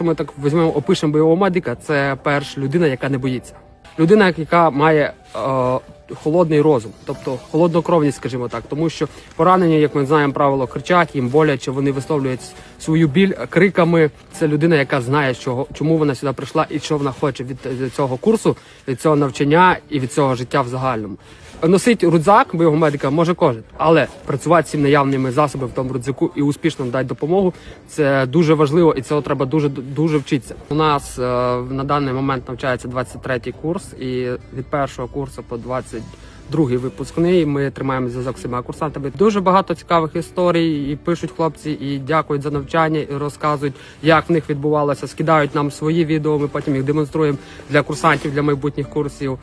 якщо ми так візьмемо, опишемо бойового медика, це перш людина, яка не боїться. Людина, яка має е, холодний розум, тобто холоднокровність, скажімо так, тому що поранені, як ми знаємо, правило кричать, їм боляче, вони висловлюють свою біль криками. Це людина, яка знає, чого, чому вона сюди прийшла і що вона хоче від, від цього курсу, від цього навчання і від цього життя в загальному. Носить рюкзак бойового медика може кожен, але працювати цим наявними засобами в тому рюкзаку і успішно надати допомогу це дуже важливо, і цього треба дуже дуже вчитися. У нас е, на даний момент навчається 23-й курс, і від першого курсу по 22-й випускний ми тримаємо зв'язок з курсантами. Дуже багато цікавих історій, і пишуть хлопці, і дякують за навчання, і розказують, як в них відбувалося. Скидають нам свої відео. Ми потім їх демонструємо для курсантів для майбутніх курсів.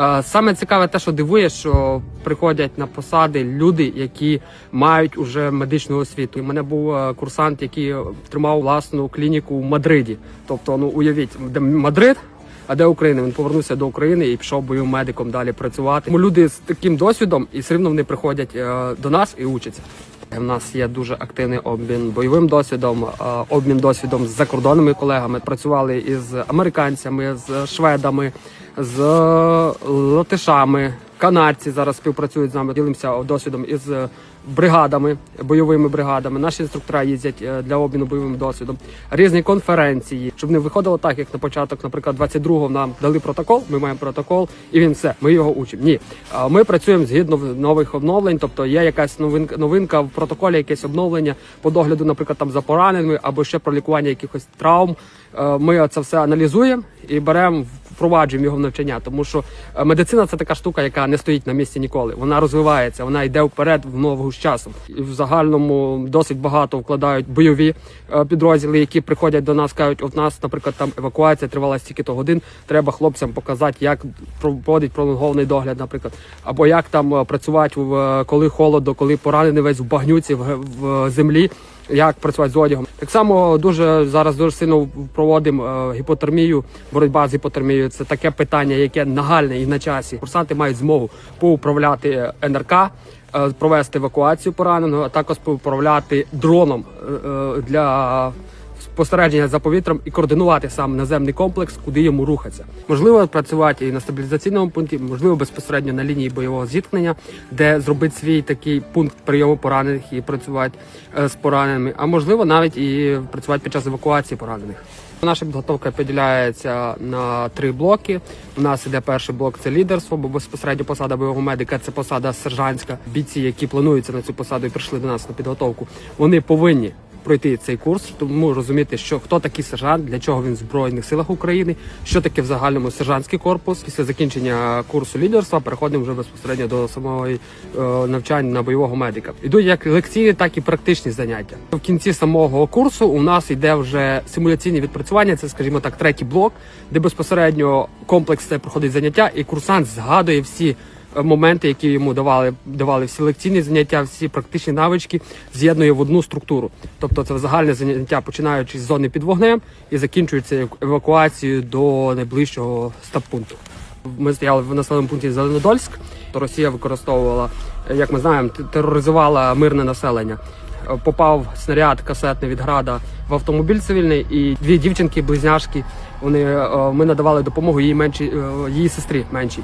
Е, Саме цікаве те, що дивує, що приходять на посади люди, які мають уже медичну освіту. У мене був е, курсант, який тримав власну клініку в Мадриді. Тобто, ну уявіть, де Мадрид, а де Україна? Він повернувся до України і пішов бойовим медиком далі працювати. Тому люди з таким досвідом і все рівно вони приходять е, до нас і учаться. У нас є дуже активний обмін бойовим досвідом, обмін досвідом з закордонними колегами. Працювали із американцями, з шведами, з латишами. Канадці зараз співпрацюють з нами. Ділимося досвідом із бригадами, бойовими бригадами. Наші інструктора їздять е, для обміну бойовим досвідом. Різні конференції, щоб не виходило так, як на початок, наприклад, 22-го нам дали протокол. Ми маємо протокол, і він все. Ми його учимо. Ні, ми працюємо згідно нових обновлень. Тобто є якась новинка, новинка в протоколі, якесь обновлення по догляду, наприклад, там за пораненими або ще про лікування якихось травм. Е, Ми це все аналізуємо і беремо впроваджуємо його в навчання, тому що е, медицина це така штука, яка не стоїть на місці ніколи. Вона розвивається, вона йде вперед в ногу з часом. І в загальному досить багато вкладають бойові е, підрозділи, які приходять до нас, кажуть, от нас, наприклад, там евакуація тривала стільки то годин. Треба хлопцям показати, як проводить пролонгований догляд, наприклад, або як там е, працювати коли холодно, коли поранений весь в багнюці в землі. Як працювати з одягом, так само дуже зараз дуже сильно проводимо е, гіпотермію, боротьба з гіпотермією. Це таке питання, яке нагальне і на часі. Курсанти мають змогу поуправляти е, НРК, е, провести евакуацію пораненого, а також поуправляти дроном для спостереження за повітрям і координувати сам наземний комплекс, куди йому рухатися. Можливо, працювати і на стабілізаційному пункті, можливо, безпосередньо на лінії бойового зіткнення, де зробити свій такий пункт прийому поранених і працювати е, з пораненими, а можливо, навіть і працювати під час евакуації поранених. Наша підготовка поділяється на три блоки. У нас іде перший блок це лідерство, бо безпосередньо посада бойового медика це посада сержантська. Бійці, які плануються на цю посаду і прийшли до нас на підготовку, вони повинні пройти цей курс, тому розуміти, що хто такий сержант, для чого він в збройних силах України, що таке в загальному сержантський корпус. Після закінчення курсу лідерства переходимо вже безпосередньо до самого е, навчання на бойового медика. Ідуть як лекційні, так і практичні заняття. В кінці самого курсу у нас йде вже симуляційні відпрацювання. Це, скажімо так, третій блок, де безпосередньо комплекс це проходить заняття, і курсант згадує всі моменти, які йому давали, давали всі лекційні заняття, всі практичні навички, з'єднує в одну структуру. Тобто це загальне заняття, починаючи з зони під вогнем і закінчується евакуацією до найближчого стаб-пункту. Ми стояли в населеному пункті Зеленодольськ, то Росія використовувала, як ми знаємо, тероризувала мирне населення. Е, Попав снаряд касетний від града в автомобіль цивільний, і дві дівчинки, близняшки. Вони е, ми надавали допомогу її меншій, е, її сестрі меншій.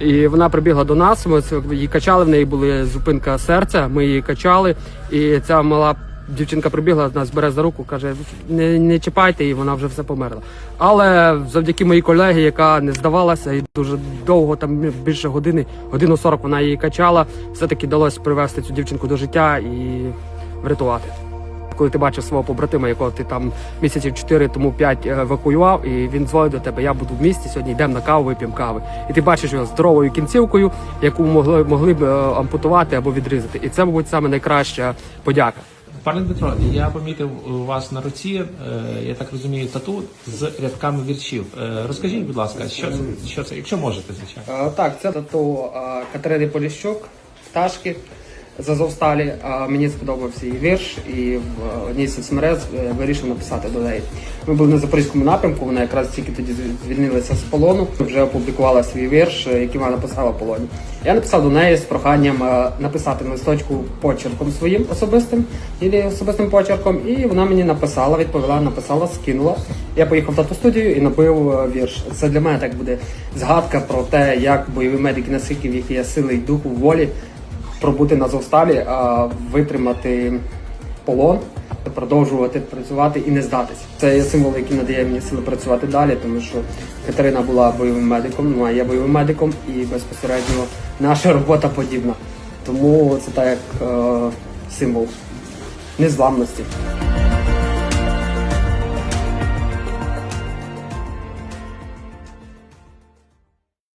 І вона прибігла до нас. Ми її качали. В неї була зупинка серця. Ми її качали, і ця мала дівчинка прибігла, нас бере за руку, каже: не, не чіпайте її, вона вже все померла. Але завдяки моїй колегі, яка не здавалася, і дуже довго, там більше години, годину 40 вона її качала. Все таки вдалося привести цю дівчинку до життя і врятувати. Коли ти бачиш свого побратима, якого ти там місяців 4 тому 5 евакуював, і він дзвонить до тебе, я буду в місті, сьогодні йдемо на каву, вип'ємо кави. І ти бачиш його здоровою кінцівкою, яку могли, могли б е, ампутувати або відрізати. І це, мабуть, саме найкраща подяка. Пане Дмитро, я помітив у вас на руці, е, я так розумію, тату з рядками віршів. Е, Розкажіть, будь ласка, що це, що це, якщо можете, звичайно. Так, це тато Катерини Поліщук, пташки. З Азовсталі. А мені сподобався її вірш, і в одній з соцмереж е, вирішив написати до неї. Ми були на запорізькому напрямку. Вона якраз тільки тоді звільнилася з полону. Вже опублікувала свій вірш, е, який вона написала в полоні. Я написав до неї з проханням е, написати на листочку почерком своїм особистим і особистим почерком. І вона мені написала, відповіла, написала, скинула. Я поїхав в тату студію і набив е, вірш. Це для мене так буде згадка про те, як бойові медики, наскільки в їх є сили і духу волі пробути на Зовсталі, а витримати полон, продовжувати працювати і не здатися. Це є символ, який надає мені сили працювати далі, тому що Катерина була бойовим медиком, ну а я бойовим медиком, і безпосередньо наша робота подібна. Тому це так як е, символ незламності.